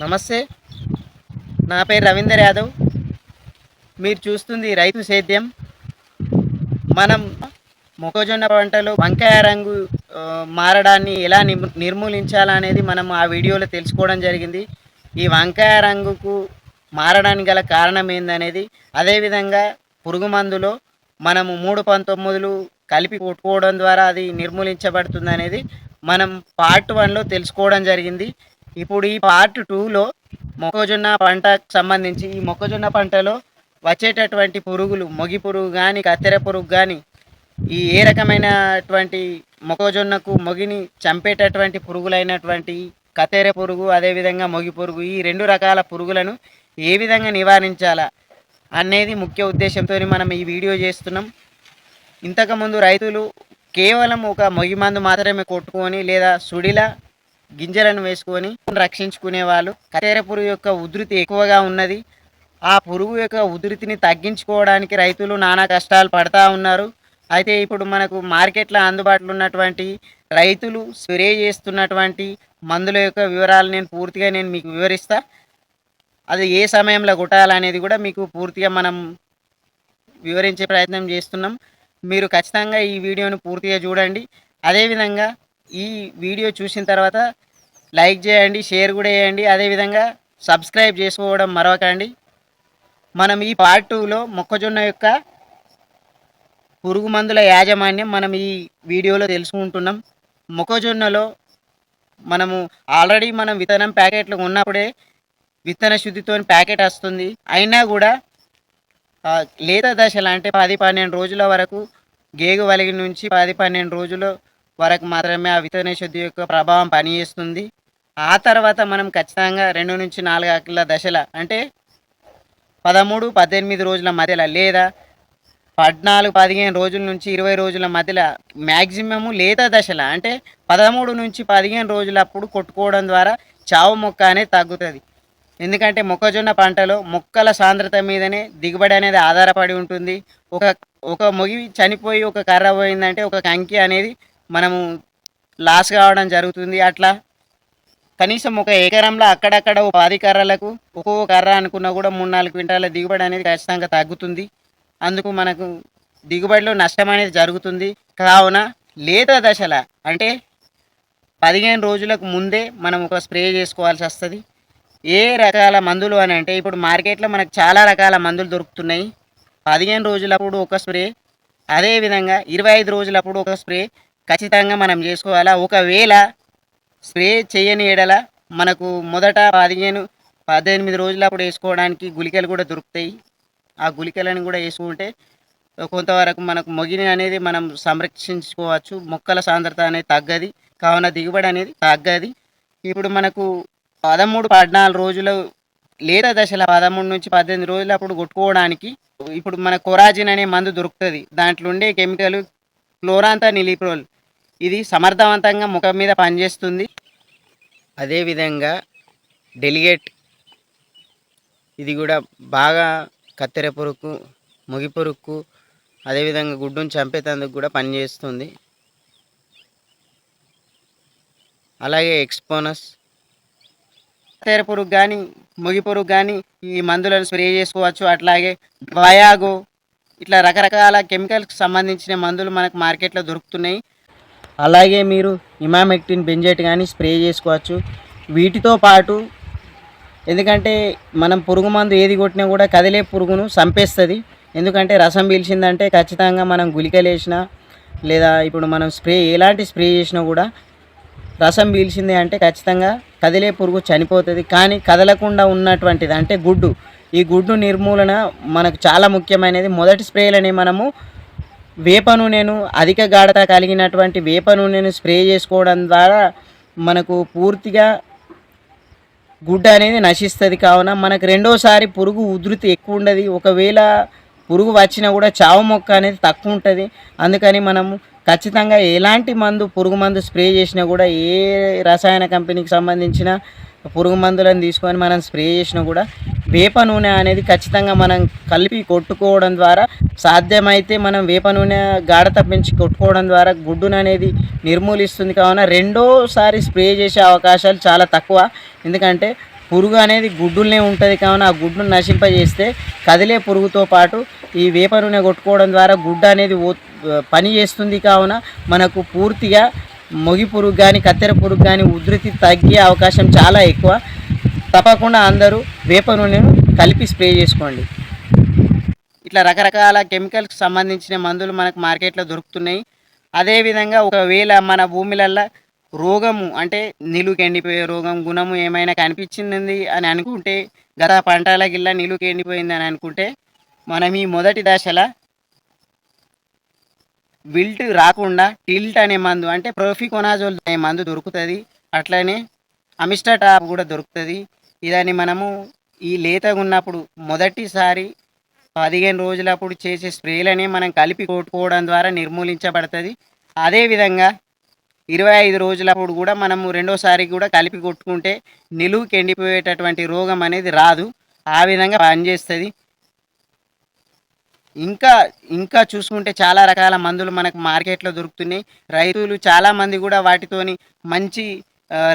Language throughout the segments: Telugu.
నమస్తే. నా పేరు రవీందర్ యాదవ్. మీరు చూస్తుంది రైతు సేద్యం. మనం మొక్కజొన్న పంటలో వంకాయ రంగు మారడాన్ని ఎలా నిర్మూలించాలనేది మనం ఆ వీడియోలో తెలుసుకోవడం జరిగింది. ఈ వంకాయ రంగుకు మారడానికి గల కారణం ఏందనేది అదేవిధంగా పురుగు మందులో మనము మూడు పంతొమ్మిదిలు కలిపి కొట్టుకోవడం ద్వారా అది నిర్మూలించబడుతుంది అనేది మనం పార్ట్ వన్లో తెలుసుకోవడం జరిగింది. ఇప్పుడు ఈ పార్ట్ టూలో మొక్కజొన్న పంటకు సంబంధించి ఈ మొక్కజొన్న పంటలో వచ్చేటటువంటి పురుగులు మొగి పురుగు కానీ కత్తెర పురుగు కానీ ఈ ఏ రకమైనటువంటి మొక్కజొన్నకు మొగిని చంపేటటువంటి పురుగులైనటువంటి కత్తెర పురుగు అదేవిధంగా మొగి పురుగు ఈ రెండు రకాల పురుగులను ఏ విధంగా నివారించాలా అనేది ముఖ్య ఉద్దేశంతో మనం ఈ వీడియో చేస్తున్నాం. ఇంతకుముందు రైతులు కేవలం ఒక మొగి మందు మాత్రమే కొట్టుకొని లేదా సుడిల గింజలను వేసుకొని రక్షించుకునే వాళ్ళు. కత్తెర పురుగు యొక్క ఉధృతి ఎక్కువగా ఉన్నది. ఆ పురుగు యొక్క ఉధృతిని తగ్గించుకోవడానికి రైతులు నానా కష్టాలు పడతా ఉన్నారు. అయితే ఇప్పుడు మనకు మార్కెట్లో అందుబాటులో ఉన్నటువంటి రైతులు స్ప్రే చేస్తున్నటువంటి మందుల యొక్క వివరాలు నేను పూర్తిగా నేను మీకు వివరిస్తా. అది ఏ సమయంలో కొట్టాలనేది కూడా మీకు పూర్తిగా మనం వివరించే ప్రయత్నం చేస్తున్నాం. మీరు ఖచ్చితంగా ఈ వీడియోను పూర్తిగా చూడండి. అదేవిధంగా ఈ వీడియో చూసిన తర్వాత లైక్ చేయండి షేర్ కూడా చేయండి. అదేవిధంగా సబ్స్క్రైబ్ చేసుకోవడం మరవకండి. మనం ఈ పార్ట్ టూలో మొక్కజొన్న యొక్క పురుగు మందుల యాజమాన్యం మనం ఈ వీడియోలో తెలుసుకుంటున్నాం. మొక్కజొన్నలో మనము ఆల్రెడీ మనం విత్తనం ప్యాకెట్లు ఉన్నప్పుడే విత్తన శుద్ధితో ప్యాకెట్ వస్తుంది. అయినా కూడా లేత దశలు అంటే పది పన్నెండు రోజుల వరకు గేగు వలిగి నుంచి పది పన్నెండు రోజులు వరకు మాత్రమే ఆ విత్తన శుద్ధి యొక్క ప్రభావం పనిచేస్తుంది. ఆ తర్వాత మనం ఖచ్చితంగా రెండు నుంచి నాలుగు అకిల దశల అంటే పదమూడు పద్దెనిమిది రోజుల మధ్యలో లేదా పద్నాలుగు పదిహేను రోజుల నుంచి ఇరవై రోజుల మధ్యలో మ్యాక్సిమము లేత దశల అంటే పదమూడు నుంచి పదిహేను రోజులప్పుడు కొట్టుకోవడం ద్వారా చావు మొక్క అనేది తగ్గుతుంది. ఎందుకంటే మొక్కజొన్న పంటలో మొక్కల సాంద్రత మీదనే దిగుబడి అనేది ఆధారపడి ఉంటుంది. ఒక ఒక మొగి చనిపోయి ఒక కర్ర పోయిందంటే ఒక కంకి అనేది మనము లాస్ కావడం జరుగుతుంది అట్లా. కనీసం ఒక ఎకరంలో అక్కడక్కడ ఒక పది కర్రలకు ఒక్కొక్క కర్ర అనుకున్నా కూడా మూడు నాలుగు క్వింటాల దిగుబడి అనేది ఖచ్చితంగా తగ్గుతుంది. అందుకు మనకు దిగుబడిలో నష్టం అనేది జరుగుతుంది. కావున లేత దశల అంటే పదిహేను రోజులకు ముందే మనం ఒక స్ప్రే చేసుకోవాల్సి వస్తుంది. ఏ రకాల మందులు అని అంటే ఇప్పుడు మార్కెట్లో మనకు చాలా రకాల మందులు దొరుకుతున్నాయి. పదిహేను రోజులప్పుడు ఒక స్ప్రే అదేవిధంగా ఇరవై ఐదు రోజులప్పుడు ఒక స్ప్రే ఖచ్చితంగా మనం చేసుకోవాలా. ఒకవేళ స్ప్రే చేయని ఎడల మనకు మొదట పదిహేను పద్దెనిమిది రోజులప్పుడు వేసుకోవడానికి గుళికలు కూడా దొరుకుతాయి. ఆ గుళికలను కూడా వేసుకుంటే కొంతవరకు మనకు మొగిని అనేది మనం సంరక్షించుకోవచ్చు. మొక్కల సాంద్రత అనేది తగ్గది. కావున దిగుబడి అనేది తగ్గది. ఇప్పుడు మనకు పదమూడు పద్నాలుగు రోజులు లేత దశల పదమూడు నుంచి పద్దెనిమిది రోజులు అప్పుడు కొట్టుకోవడానికి ఇప్పుడు మన కొరాజిన్ అనే మందు దొరుకుతుంది. దాంట్లో ఉండే కెమికల్ క్లోరాంతా నిలిప్రోల్ ఇది సమర్థవంతంగా ముఖం మీద పనిచేస్తుంది. అదేవిధంగా డెలిగేట్ ఇది కూడా బాగా కత్తెర పురుగు ముగి పురుగు అదేవిధంగా గుడ్డును చంపేటందుకు కూడా పనిచేస్తుంది. అలాగే ఎక్స్పోనస్. కత్తెర పురుగు కానీ ముగి పురుగు కానీ ఈ మందులను స్ప్రే చేసుకోవచ్చు. అట్లాగే వయాగో ఇట్లా రకరకాల కెమికల్స్కి సంబంధించిన మందులు మనకు మార్కెట్లో దొరుకుతున్నాయి. అలాగే మీరు ఇమామెక్టిన్ బెంజెట్ కానీ స్ప్రే చేసుకోవచ్చు. వీటితో పాటు ఎందుకంటే మనం పురుగు మందు ఏది కొట్టినా కూడా కదిలే పురుగును చంపేస్తుంది ఎందుకంటే రసం పీల్చిందంటే ఖచ్చితంగా మనం గుళికలు వేసినా లేదా ఇప్పుడు మనం స్ప్రే ఎలాంటి స్ప్రే చేసినా కూడా రసం పీల్చింది అంటే ఖచ్చితంగా కదిలే పురుగు చనిపోతుంది. కానీ కదలకుండా ఉన్నటువంటిది అంటే గుడ్డు. ఈ గుడ్డు నిర్మూలన మనకు చాలా ముఖ్యమైనది. మొదటి స్ప్రేలని మనము వేప నూనెను అధిక గాఢత కలిగినటువంటి వేప నూనెను స్ప్రే చేసుకోవడం ద్వారా మనకు పూర్తిగా గుడ్డ అనేది నశిస్తుంది. కావున మనకు రెండోసారి పురుగు ఉధృతి ఎక్కువ ఉండదు ఒకవేళ పురుగు వచ్చినా కూడా చావు మొక్క అనేది తక్కువ ఉంటుంది అందుకని మనము ఖచ్చితంగా ఎలాంటి మందు పురుగు మందు స్ప్రే చేసినా కూడా ఏ రసాయన కంపెనీకి సంబంధించిన పురుగు మందులను తీసుకొని మనం స్ప్రే చేసినా కూడా వేప నూనె అనేది ఖచ్చితంగా మనం కలిపి కొట్టుకోవడం ద్వారా సాధ్యమైతే మనం వేప నూనె గాఢత పెంచి కొట్టుకోవడం ద్వారా గుడ్డును అనేది నిర్మూలిస్తుంది. కావున రెండోసారి స్ప్రే చేసే అవకాశాలు చాలా తక్కువ. ఎందుకంటే పురుగు అనేది గుడ్డులనే ఉంటుంది. కావున ఆ గుడ్డును నశింపజేస్తే కదిలే పురుగుతో పాటు ఈ వేప నూనె కొట్టుకోవడం ద్వారా గుడ్డు అనేది పని చేస్తుంది. కావున మనకు పూర్తిగా మొగి పురుగు కానీ కత్తెర పురుగు కానీ ఉధృతి తగ్గే అవకాశం చాలా ఎక్కువ. తప్పకుండా అందరూ వేప నూనెను కలిపి స్ప్రే చేసుకోండి. ఇట్లా రకరకాల కెమికల్స్కి సంబంధించిన మందులు మనకు మార్కెట్లో దొరుకుతున్నాయి. అదేవిధంగా ఒకవేళ మన భూమిలల్లో రోగము అంటే నిలువుకి ఎండిపోయే రోగం గుణము ఏమైనా కనిపించింది అని అనుకుంటే గత పంటల గిల్ల నిలువుకి ఎండిపోయింది అని అనుకుంటే మనం ఈ మొదటి దశల విల్ట్ రాకుండా టిల్ట్ అనే మందు అంటే ప్రోఫికోనాజోల్ అనే మందు దొరుకుతుంది. అట్లనే అమిస్టా టాప్ కూడా దొరుకుతుంది. ఇదని మనము ఈ లేతగా ఉన్నప్పుడు మొదటిసారి పదిహేను రోజులప్పుడు చేసే స్ప్రేలని మనం కలిపి కొట్టుకోవడం ద్వారా నిర్మూలించబడుతుంది. అదేవిధంగా ఇరవై ఐదు రోజులప్పుడు కూడా మనము రెండోసారి కూడా కలిపి కొట్టుకుంటే నిలువుకి ఎండిపోయేటటువంటి రోగం అనేది రాదు. ఆ విధంగా పనిచేస్తుంది. ఇంకా ఇంకా చూసుకుంటే చాలా రకాల మందులు మనకు మార్కెట్లో దొరుకుతున్నాయి. రైతులు చాలామంది కూడా వాటితోని మంచి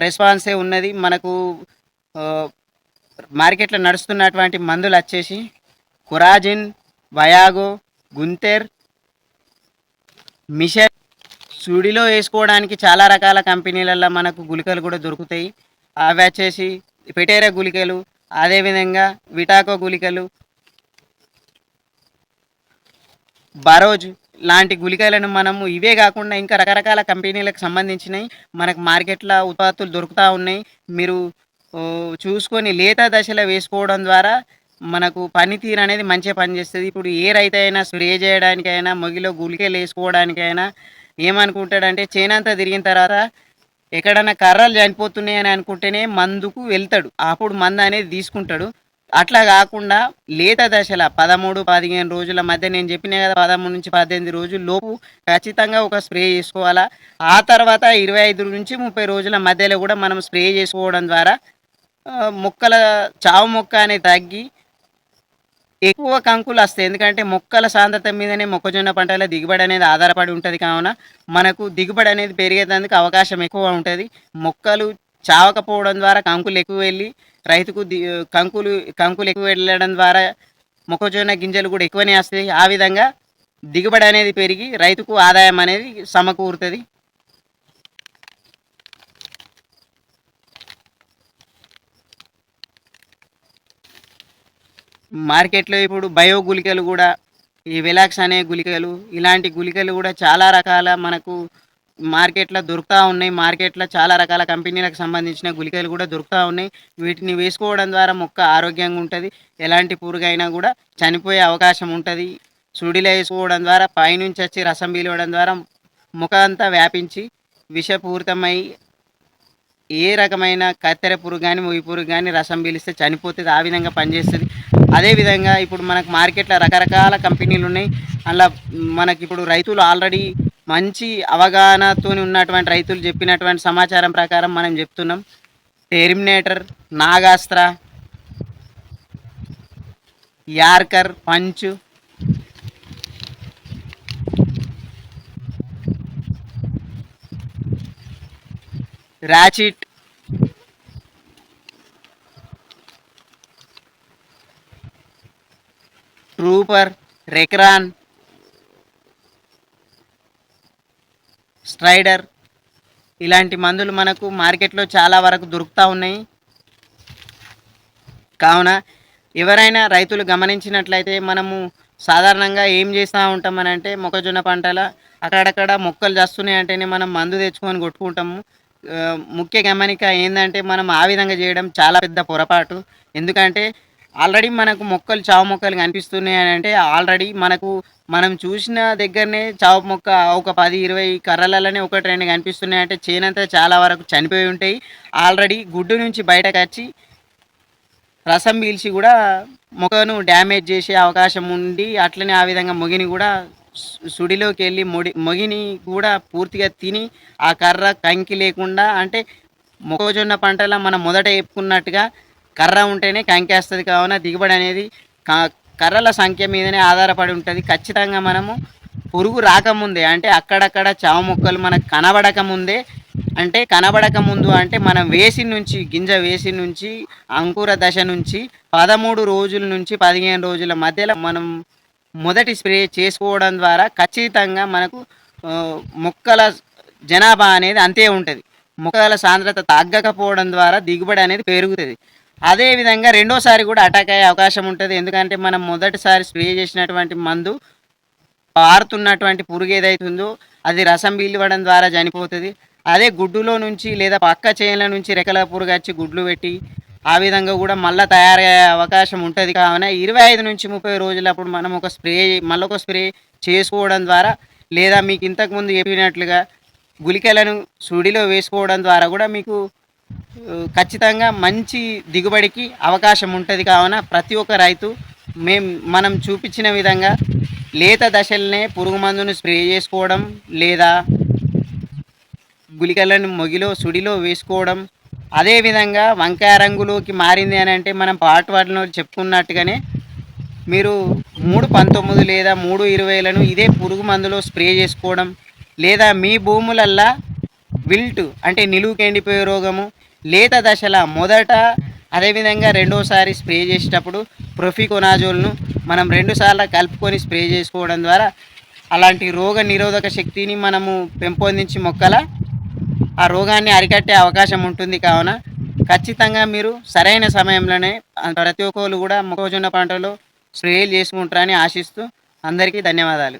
రెస్పాన్సే ఉన్నది. మనకు మార్కెట్లో నడుస్తున్నటువంటి మందులు వచ్చేసి కురాజిన్ వయాగో గుంతెర్ మిషన్ సుడిలో వేసుకోవడానికి చాలా రకాల కంపెనీలలో మనకు గుళికలు కూడా దొరుకుతాయి. అవి వచ్చేసి పెటేరా గుళికలు అదేవిధంగా విటాకో గుళికలు బరోజ్ లాంటి గుళికలను మనము ఇవే కాకుండా ఇంకా రకరకాల కంపెనీలకు సంబంధించినవి మనకు మార్కెట్లో ఉత్పత్తులు దొరుకుతూ ఉన్నాయి. మీరు చూసుకొని లేత దశలో వేసుకోవడం ద్వారా మనకు పనితీరు అనేది మంచిగా పనిచేస్తుంది. ఇప్పుడు ఏ రైతు అయినా స్ప్రే చేయడానికైనా మొగిలో గుళికలు వేసుకోవడానికైనా ఏమనుకుంటాడంటే చేనంతా తిరిగిన తర్వాత ఎక్కడన్నా కర్రలు చనిపోతున్నాయని అనుకుంటేనే మందుకు వెళ్తాడు. అప్పుడు మందు అనేది తీసుకుంటాడు. అట్లా కాకుండా లేత దశల పదమూడు పదిహేను రోజుల మధ్య నేను చెప్పిన కదా పదమూడు నుంచి పద్దెనిమిది రోజుల లోపు ఖచ్చితంగా ఒక స్ప్రే చేసుకోవాలా? ఆ తర్వాత ఇరవై ఐదు నుంచి ముప్పై రోజుల మధ్యలో కూడా మనం స్ప్రే చేసుకోవడం ద్వారా మొక్కల చావు మొక్క అనే తగ్గి ఎక్కువ కంకులు వస్తాయి. ఎందుకంటే మొక్కల సాంద్రత మీదనే మొక్కజొన్న పంటల దిగుబడి అనేది ఆధారపడి ఉంటుంది కావున మనకు దిగుబడి అనేది పెరిగేందుకు అవకాశం ఎక్కువ ఉంటుంది. మొక్కలు చావకపోవడం ద్వారా కంకులు ఎక్కువ వెళ్ళి రైతుకు కంకులు కంకులు ఎక్కువ వెళ్ళడం ద్వారా మొక్కజొన్న గింజలు కూడా ఎక్కువనే వస్తాయి. ఆ విధంగా దిగుబడి అనేది పెరిగి రైతుకు ఆదాయం అనేది సమకూరుతుంది. మార్కెట్లో ఇప్పుడు బయో గుళికలు కూడా ఈ విలాక్స్ అనే గుళికలు ఇలాంటి గుళికలు కూడా చాలా రకాల మనకు మార్కెట్లో దొరుకుతూ ఉన్నాయి. మార్కెట్లో చాలా రకాల కంపెనీలకు సంబంధించిన గుళికలు కూడా దొరుకుతూ ఉన్నాయి. వీటిని వేసుకోవడం ద్వారా మొక్క ఆరోగ్యంగా ఉంటుంది. ఎలాంటి పురుగైనా కూడా చనిపోయే అవకాశం ఉంటుంది. సుడిలో వేసుకోవడం ద్వారా పైనుంచి వచ్చి రసం పీలవడం ద్వారా మొక్క అంతా వ్యాపించి విషపూరితమై ఏ రకమైన కత్తెర పురుగు కానీ ముగి పురుగు కానీ రసం పీలిస్తే చనిపోతుంది ఆ విధంగా పనిచేస్తుంది. అదేవిధంగా ఇప్పుడు మనకు మార్కెట్లో రకరకాల కంపెనీలు ఉన్నాయి. అలా మనకి ఇప్పుడు రైతులు ఆల్రెడీ మంచి అవగాహనతో ఉన్నటువంటి రైతులు చెప్పినటువంటి సమాచారం ప్రకారం మనం చెప్తున్నాం. టెర్మినేటర్ నాగాస్త్ర యార్కర్ పంచు రాచిట్ ట్రూపర్ రెక్రాన్ స్ట్రైడర్ ఇలాంటి మందులు మనకు మార్కెట్లో చాలా వరకు దొరుకుతూ ఉన్నాయి. కావున ఎవరైనా రైతులు గమనించినట్లయితే మనము సాధారణంగా ఏం చేస్తూ ఉంటామని అంటే మొక్కజొన్న పంటల అక్కడక్కడ మొక్కలు చేస్తున్నాయి అంటేనే మనం మందు తెచ్చుకొని కొట్టుకుంటాము. ముఖ్య గమనిక ఏంటంటే మనం ఆ విధంగా చేయడం చాలా పెద్ద పొరపాటు. ఎందుకంటే ఆల్రెడీ మనకు మొక్కలు చావు మొక్కలు కనిపిస్తున్నాయి అని అంటే ఆల్రెడీ మనకు మనం చూసిన దగ్గరనే చావు మొక్క ఒక పది ఇరవై కర్రలలోనే ఒకటి రెండు కనిపిస్తున్నాయి అంటే చేనంతా చాలా వరకు చనిపోయి ఉంటాయి. ఆల్రెడీ గుడ్డు నుంచి బయటకు వచ్చి రసం పీల్చి కూడా మొక్కను డ్యామేజ్ చేసే అవకాశం ఉండి అట్లనే ఆ విధంగా మొగిని కూడా సుడిలోకి వెళ్ళి మొడి మొగిని కూడా పూర్తిగా తిని ఆ కర్ర కంకి లేకుండా అంటే మొక్కజొన్న పంటలో మనం మొదట చెప్పుకున్నట్టుగా కర్ర ఉంటేనే కంకేస్తుంది కావున దిగుబడి అనేది కర్రల సంఖ్య మీదనే ఆధారపడి ఉంటుంది. ఖచ్చితంగా మనము పురుగు రాకముందే అంటే అక్కడక్కడ చావు మొక్కలు మనకు కనబడకముందే అంటే కనబడక ముందు అంటే మనం వేసి నుంచి గింజ వేసి నుంచి అంకుర దశ నుంచి పదమూడు రోజుల నుంచి పదిహేను రోజుల మధ్యలో మనం మొదటి స్ప్రే చేసుకోవడం ద్వారా ఖచ్చితంగా మనకు మొక్కల జనాభా అనేది అంతే ఉంటుంది. మొక్కల సాంద్రత తగ్గకపోవడం ద్వారా దిగుబడి అనేది పెరుగుతుంది. అదే విధంగా రెండోసారి కూడా అటాక్ అయ్యే అవకాశం ఉంటుంది. ఎందుకంటే మనం మొదటిసారి స్ప్రే చేసినటువంటి మందు పారుతున్నటువంటి పురుగు ఏదైతుందో అది రసం పీల్వడం ద్వారా చనిపోతుంది. అదే గుడ్డులో నుంచి లేదా పక్క చేనుల నుంచి రెక్కల పురుగు వచ్చి గుడ్లు పెట్టి ఆ విధంగా కూడా మళ్ళీ తయారయ్యే అవకాశం ఉంటుంది కావున ఇరవై ఐదు నుంచి ముప్పై రోజులప్పుడు మనం ఒక స్ప్రే మళ్ళీ ఒక స్ప్రే చేసుకోవడం ద్వారా లేదా మీకు ఇంతకుముందు చెప్పినట్లుగా గుళికలను సుడిలో వేసుకోవడం ద్వారా కూడా మీకు ఖచ్చితంగా మంచి దిగుబడికి అవకాశం ఉంటుంది కావున ప్రతి ఒక్క రైతు మేం మనం చూపించిన విధంగా లేత దశలనే పురుగు మందును స్ప్రే చేసుకోవడం లేదా గుళికలను మొగిలో సుడిలో వేసుకోవడం అదేవిధంగా వంకాయ రంగులోకి మారింది అని అంటే మనం పాటు వాటిలో చెప్పుకున్నట్టుగానే మీరు మూడు పంతొమ్మిది లేదా మూడు ఇరవైలను ఇదే పురుగు మందులో స్ప్రే చేసుకోవడం లేదా మీ భూములల్లా విల్ట్ అంటే నిలువుకి ఎండిపోయే రోగము లేత దశల మొదట అదేవిధంగా రెండోసారి స్ప్రే చేసేటప్పుడు ప్రొఫికొనాజోల్ను మనం రెండుసార్లు కలుపుకొని స్ప్రే చేసుకోవడం ద్వారా అలాంటి రోగ నిరోధక శక్తిని మనము పెంపొందించి మొక్కల ఆ రోగాన్ని అరికట్టే అవకాశం ఉంటుంది కావున ఖచ్చితంగా మీరు సరైన సమయంలోనే ప్రతి ఒక్కరు కూడా మొక్కజొన్న పంటలో స్ప్రేలు చేసుకుంటారని ఆశిస్తూ అందరికీ ధన్యవాదాలు.